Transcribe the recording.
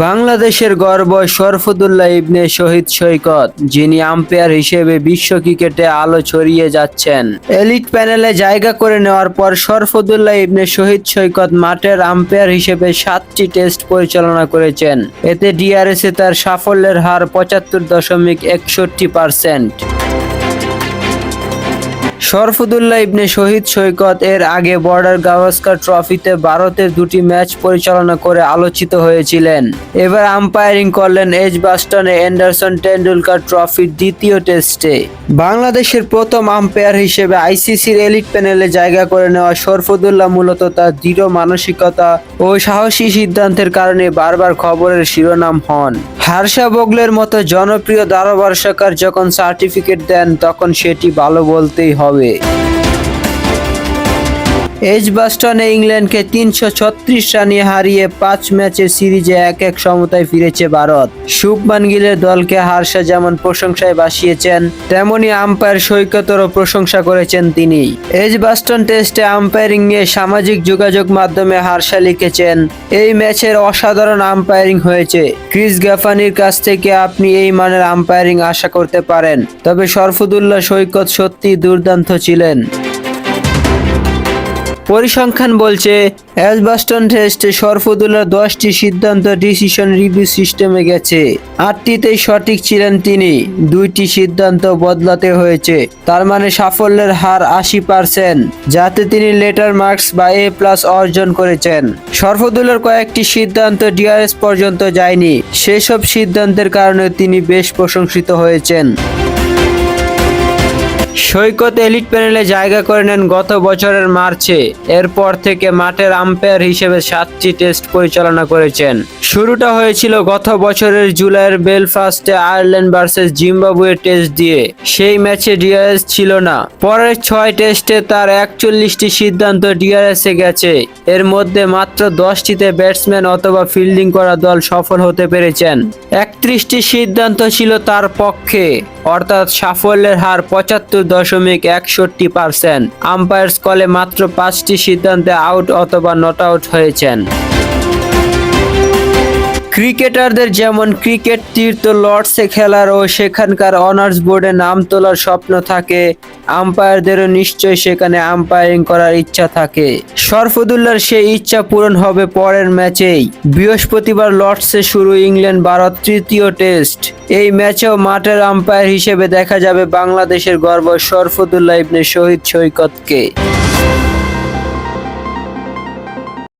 বাংলাদেশের গর্ব শরফুদুল্লাহ ইবনে শহীদ সৈকত, যিনি আম্পায়ার হিসেবে বিশ্ব ক্রিকেটে আলো ছড়িয়ে যাচ্ছেন। এলিট প্যানেলে জায়গা করে নেওয়ার পর শরফুদুল্লাহ ইবনে শহীদ সৈকত মাঠের আম্পায়ার হিসেবে সাতটি টেস্ট পরিচালনা করেছেন। এতে ডিআরএসে তার সাফল্যের হার পঁচাত্তর দশমিক একষট্টি পার্সেন্ট শরফুদুল্লাহ ইবনে শহীদ সৈকত এর আগে বর্ডার গাভাস্কার ট্রফিতে ভারতের দুটি ম্যাচ পরিচালনা করে আলোচিত হয়েছিলেন। এবার আম্পায়ারিং করলেন এজ বাস্টনে অ্যান্ডারসন টেন্ডুলকার ট্রফির দ্বিতীয় টেস্টে। বাংলাদেশের প্রথম আম্পায়ার হিসেবে আইসিসির এলিট প্যানেলে জায়গা করে নেওয়া শরফুদুল্লাহ মূলত তার দৃঢ় মানসিকতা ও সাহসী সিদ্ধান্তের কারণে বারবার খবরের শিরোনাম হন। হার্ষা বগলের মতো জনপ্রিয় ধারাভাষ্যকার যখন সার্টিফিকেট দেন, তখন সেটি ভালো বলতেই হবে। এজ বাস্টনে ইংল্যান্ডকে তিনশো ছত্রিশ রানে হারিয়ে পাঁচ ম্যাচের সিরিজে এক এক সমতায় ফিরেছে ভারত। শুভমান গিলের দলকে হারসা যেমন প্রশংসায় বাসিয়েছেন, তেমনি আম্পায়ার সৈকতেরও প্রশংসা করেছেন তিনি এজ বাস্টন টেস্টে আম্পায়ারিং নিয়ে সামাজিক যোগাযোগ মাধ্যমে হারসা লিখেছেন, এই ম্যাচের অসাধারণ আম্পায়ারিং হয়েছে। ক্রিস গাফানির কাছ থেকে আপনি এই মানের আম্পায়ারিং আশা করতে পারেন। তবে শরফুদুল্লাহ সৈকত সত্যি দুর্দান্ত ছিলেন। পরিসংখ্যান বলছে অ্যালবাস্টন টেস্টে শরফুদুল্লাহ দশটি সিদ্ধান্ত ডিসিশন রিভিউ সিস্টেমে গেছে। আটটিতেই সঠিক ছিলেন তিনি, দুইটি সিদ্ধান্ত বদলাতে হয়েছে। তার মানে সাফল্যের হার আশি পার্সেন্ট, যাতে তিনি লেটার মার্কস বা এ প্লাস অর্জন করেছেন। শরফুদুল্লার কয়েকটি সিদ্ধান্ত ডিআরএস পর্যন্ত যায়নি। সেসব সিদ্ধান্তের কারণে তিনি বেশ প্রশংসিত হয়েছেন। সৈকত এলিট প্যানেলে জায়গা করে নেন গত বছরের মার্চে। এরপর থেকে মাঠের আম্পায়ার হিসেবে সাতটি টেস্ট পরিচালনা করেছেন। শুরুটা হয়েছিল গত বছরের জুলাইয়ের বেলফাস্টে আয়ারল্যান্ড ভার্সেস জিম্বাবুয়ে টেস্ট দিয়ে। সেই ম্যাচে ডিআরএস ছিল না। পরের ছয় টেস্টে তার একচল্লিশটি সিদ্ধান্ত ডিআরএস গেছে। এর মধ্যে মাত্র দশটিতে ব্যাটসম্যান অথবা ফিল্ডিং করা দল সফল হতে পেরেছেন। একত্রিশটি সিদ্ধান্ত ছিল তার পক্ষে। অর্থাৎ সাফল্যের হার পঁচাত্তর দশমিক একষট্টি পার্সেন্ট। আম্পায়ার্স কলে মাত্র পাঁচটি সিদ্ধান্তে আউট অথবা নট আউট হয়েছেন। ক্রিকেটারদের যেমন ক্রিকেট তীর্থ লর্ডসে খেলার ও সেখানকার অনার্স বোর্ডে নাম তোলার স্বপ্ন থাকে, আম্পায়ারদেরও নিশ্চয়ই সেখানে আম্পায়ারিং করার ইচ্ছা থাকে। শরফুদুল্লার সেই ইচ্ছা পূরণ হবে পরের ম্যাচেই। বৃহস্পতিবার লর্ডসে শুরু ইংল্যান্ড ভারত তৃতীয় টেস্ট। এই ম্যাচেও মাঠের আম্পায়ার হিসেবে দেখা যাবে বাংলাদেশের গর্ব শরফুদুল্লাহ ইবনে শহীদ সৈকতকে।